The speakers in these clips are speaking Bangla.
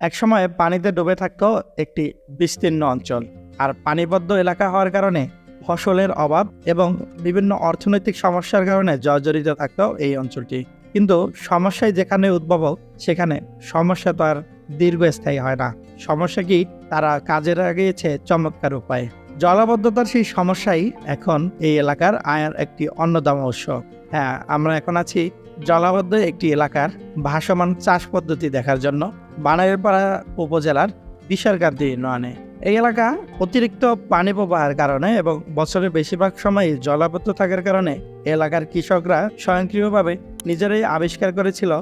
একসময় পানিতে ডুবে থাকত একটি বিস্তীর্ণ অঞ্চল। আর পানিবদ্ধ এলাকা হওয়ার কারণে ফসলের অভাব এবং বিভিন্ন অর্থনৈতিক সমস্যার কারণে জর্জরিত থাকত এই অঞ্চলটি। কিন্তু সমস্যায় যেখানে উদ্ভব সেখানে সমস্যা তো আর দীর্ঘস্থায়ী হয় না। সমস্যা কি? তারা কাজে লাগিয়েছে চমৎকার উপায়ে। জলাবদ্ধতার সেই সমস্যাই এখন এই এলাকার আয়ের একটি অন্যতম উৎস। হ্যাঁ আমরা এখন আছি জলাবদ্ধ একটি এলাকার ভাসমান চাষ পদ্ধতি দেখার জন্য। বানাইরপাড়া উপজেলার বিশারকান্তি ইউনিয়নে এই এলাকা অতিরিক্ত পানি প্রবাহের কারণে এবং বছরের বেশিরভাগ সময় জলাবদ্ধ থাকার কারণে এলাকার কৃষকরা স্বয়ংক্রিয়ভাবে নিজেরাই আবিষ্কার করেছিল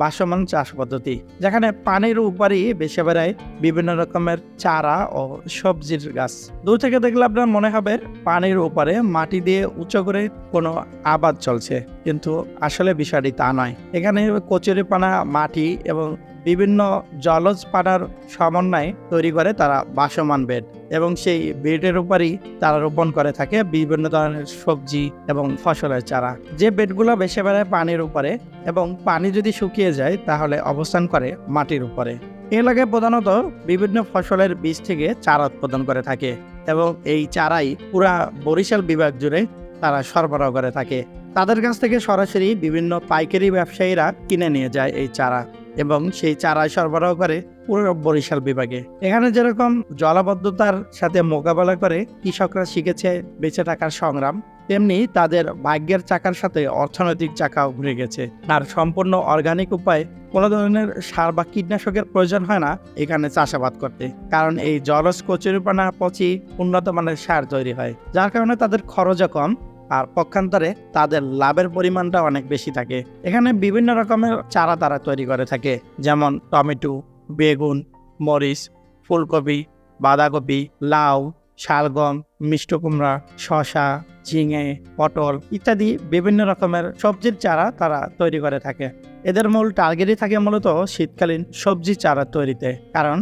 বাসমান চাষ পদ্ধতি, যেখানে পানির উপরই বেশি বেড়ায় বিভিন্ন রকমের চারা ও সবজির গাছ। দূর থেকে দেখলে আপনার মনে হবে, পানির উপরে মাটি দিয়ে উঁচু করে কোনো আবাদ চলছে। কিন্তু আসলে বিষয়টি তা নয়। এখানে কচুরিপানা, মাটি এবং বিভিন্ন জলজ পানার সমন্বয়ে তৈরি করে তারা বাসমান বেড এবং সেই বেডের উপরই তারা রোপণ করে থাকে বিভিন্ন ধরনের সবজি এবং ফসলের চারা। যে বেডগুলো বেশি বেড়ায় পানির উপরে এবং পানি যদি শুকিয়ে যায় তাহলে অবস্থান করে মাটির উপরে। এলাকায় প্রধানত বিভিন্ন ফসলের বীজ থেকে চারা উৎপাদন করে থাকে এবং এই চারাই পুরা বরিশাল বিভাগ জুড়ে তারা সরবরাহ করে থাকে। তাদের কাছ থেকে সরাসরি বিভিন্ন পাইকারি ব্যবসায়ীরা কিনে নিয়ে যায় এই চারা এবং সেই চারা সরবরাহ করে পুরো বরিশাল বিভাগে। এখানে যেরকম জলাবদ্ধতার সাথে মোকাবেলা করে কৃষকরা শিখেছে বেঁচে থাকার সংগ্রাম, তেমনি তাদের ভাগ্যের চাকার সাথে অর্থনৈতিক চাকাও ঘুরে গেছে। আর সম্পূর্ণ অর্গানিক উপায়ে কোনো ধরনের সার বা কীটনাশকের প্রয়োজন হয় না এখানে চাষাবাদ করতে। কারণ এই জলজ কচুরিপানা পচি উন্নত মানের সার তৈরি হয়, যার কারণে তাদের খরচও কম আর পক্ষান্তরে তাদের লাভের পরিমাণটা অনেক বেশি থাকে। এখানে বিভিন্ন রকমের চারা তারা তৈরি করে থাকে, যেমন টমেটো, বেগুন, মরিচ, ফুলকপি, বাঁধাকপি, লাউ, শালগম, মিষ্ট কুমড়া শশা ঝিঙে, পটল ইত্যাদি বিভিন্ন রকমের সবজির চারা তারা তৈরি করে থাকে। এদের মূল টার্গেটই থাকে মূলত শীতকালীন সবজি চারা তৈরিতে, কারণ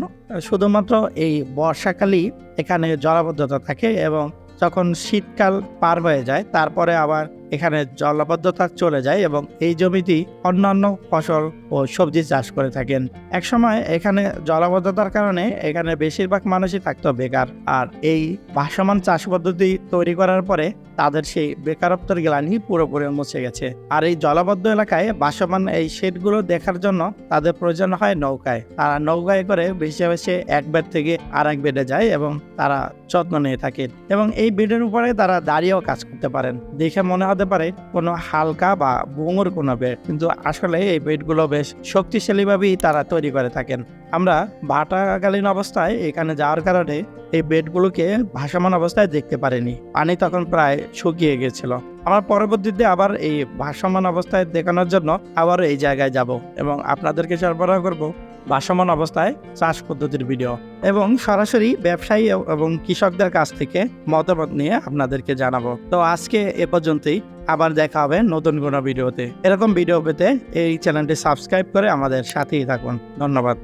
শুধুমাত্র এই বর্ষাকালই এখানে জলাবদ্ধতা থাকে এবং যখন শীতকাল পার হয়ে যায় তারপরে আবার এখানে জলাবদ্ধতা চলে যায় এবং এই জমিতেই অন্যান্য ফসল ও সবজি চাষ করে থাকেন। একসময় এখানে জলাবদ্ধতার কারণে এখানে বেশিরভাগ মানুষই থাকতো বেকার। আর এই ভাসমান চাষ পদ্ধতি তৈরি করার পরে তাদের সেই বেকারত্বের গ্লানি পুরোপুরি মুছে গেছে। আর এই জলাবদ্ধ এলাকায় ভাসমান এই শেডগুলো দেখার জন্য তাদের প্রয়োজন হয় নৌকায়। তারা নৌকায় করে বেশি বেশি এক বেড থেকে আর এক বেডে যায় এবং তারা যত্ন নিয়ে থাকেন। এবং এই বেডের উপরে তারা দাঁড়িয়েও কাজ করতে পারেন। দেখে মনে হতে পারে কোনো হালকা বা ভুঙুর কোনো বেড কিন্তু আসলে এই বেডগুলো বেশ শক্তিশালীভাবেই তারা তৈরি করে থাকেন। আমরা ভাটাকালীন অবস্থায় এখানে যাওয়ার কারণে এই বেডগুলোকে ভাসমান অবস্থায় দেখতে পারিনি। পানি তখন প্রায় শুকিয়ে গেছিল। আমার পরবর্তীতে আবার এই ভাসমান অবস্থায় দেখানোর জন্য আবার এই জায়গায় যাব এবং আপনাদেরকে সরবরাহ করব। ভাসমান অবস্থায় চাষ পদ্ধতির ভিডিও এবং সরাসরি ব্যবসায়ী এবং কৃষকদের কাছ থেকে মতামত নিয়ে আপনাদেরকে জানাব। তো আজকে এ পর্যন্তই। আবার দেখা হবে নতুন কোনো ভিডিওতে। এরকম ভিডিও পেতে এই চ্যানেলটি সাবস্ক্রাইব করে আমাদের সাথেই থাকুন। ধন্যবাদ।